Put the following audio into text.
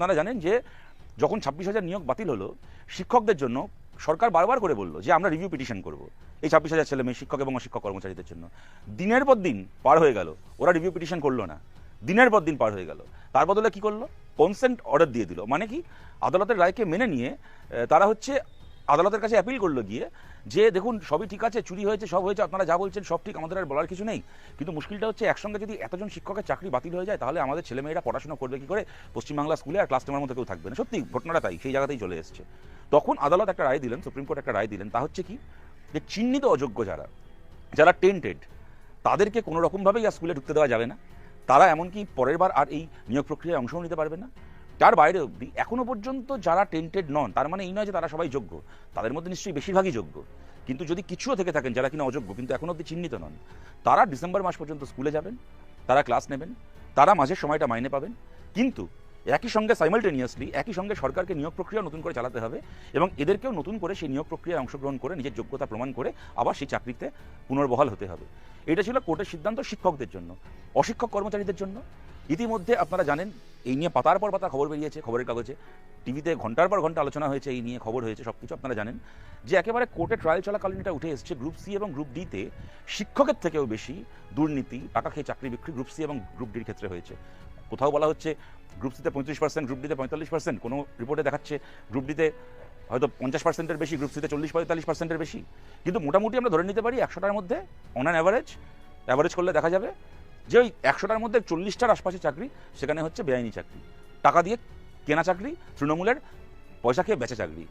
আপনারা জানেন যে যখন ছাব্বিশ হাজার নিয়োগ বাতিল হলো, শিক্ষকদের জন্য সরকার বারবার করে বলল যে আমরা রিভিউ পিটিশন করব। এই ছাব্বিশ হাজার ছেলে মেয়ে, শিক্ষক এবং অশিক্ষক কর্মচারীদের জন্য। দিনের পর দিন পার হয়ে গেল, ওরা রিভিউ পিটিশন করল না। দিনের পর দিন পার হয়ে গেল। তার বদলে কি করল? কনসেন্ট অর্ডার দিয়ে দিল। মানে কি? আদালতের রায়কে মেনে নিয়ে তারা হচ্ছে আদালতের কাছে অ্যাপিল করল গিয়ে যে, দেখুন, সবই ঠিক আছে, চুরি হয়েছে, সব হয়েছে, আপনারা যা বলছেন সব ঠিক, আমাদের আর বলার কিছু নেই। কিন্তু মুশকিলটা হচ্ছে, একসঙ্গে যদি এতজন শিক্ষকের চাকরি বাতিল হয়ে যায়, তাহলে আমাদের ছেলেমেয়েরা পড়াশোনা করবে কি করে? পশ্চিমবাংলা স্কুলে আর ক্লাস টেনের মধ্যে কেউ থাকবে না। সত্যি, ঘটনাটা তাই, সেই জায়গাতেই চলে এসছে। তখন আদালত একটা রায় দিলেন, সুপ্রিম কোর্ট একটা রায় দিলেন, তা হচ্ছে কি? যে, চিহ্নিত অযোগ্য যারা যারা টেন্টেড তাদেরকে কোনো রকমভাবেই আর স্কুলে ঢুকতে দেওয়া যাবে না। তারা এমনকি পরের বার আর এই নিয়োগ প্রক্রিয়ায় অংশ নিতে পারবে না। তার বাইরে অবধি এখনও পর্যন্ত যারা টেন্টেড নন, তার মানে এই নয় যে তারা সবাই যোগ্য, তাদের মধ্যে নিশ্চয়ই বেশিরভাগই যোগ্য। কিন্তু যদি কিছুও থেকে থাকেন যারা কিনা অযোগ্য, কিন্তু এখনও অবধি চিহ্নিত নন, তারা ডিসেম্বর মাস পর্যন্ত স্কুলে যাবেন, তারা ক্লাস নেবেন, তারা মাঝের সময়টা মাইনে পাবেন, কিন্তু একই সঙ্গে সাইমালটেনিয়াসলি একই সঙ্গে সরকারকে নিয়োগ প্রক্রিয়া নতুন করে চালাতে হবে এবং এদেরকেও নতুন করে সেই নিয়োগ প্রক্রিয়ায় অংশগ্রহণ করে, নিজের যোগ্যতা প্রমাণ করে আবার সেই চাকরিতে পুনর্বহাল হতে হবে। এটা ছিল কোর্টের সিদ্ধান্ত শিক্ষকদের জন্য, অশিক্ষক কর্মচারীদের জন্য। ইতিমধ্যে আপনারা জানেন এই নিয়ে পাতার পর পাতা খবর বেরিয়েছে, খবরের কাগজে। টিভিতে ঘণ্টার পর ঘণ্টা আলোচনা হয়েছে, এই নিয়ে খবর হয়েছে সব কিছু আপনারা জানেন। যে একেবারে কোর্টে ট্রায়াল চলাকালীন এটা উঠে এসছে গ্রুপ সি এবং গ্রুপ ডিতে শিক্ষকের থেকেও বেশি দুর্নীতি, টাকা খেয়ে চাকরি বিক্রি গ্রুপ সি এবং গ্রুপ ডির ক্ষেত্রে হয়েছে। কোথাও বলা হচ্ছে গ্রুপ সিতে পঁয়ত্রিশ পার্সেন্ট গ্রুপ ডিতে পঁয়তাল্লিশ পার্সেন্ট কোনো রিপোর্টে দেখাচ্ছে গ্রুপ ডিতে হয়তো পঞ্চাশ পার্সেন্টের বেশি গ্রুপ সিতে চল্লিশ পঁয়তাল্লিশ পার্সেন্টের বেশি। কিন্তু মোটামুটি আমরা ধরে নিতে পারি একশোটার মধ্যে অন অ্যান অ্যাভারেজ অ্যাভারেজ করলে দেখা যাবে যে ওই একশোটার মধ্যে চল্লিশটার আশপাশে চাকরি, সেখানে হচ্ছে বেআইনি চাকরি। টাকা দিয়ে কেনা চাকরি, তৃণমূলের পয়সা খেয়ে বেচা চাকরি।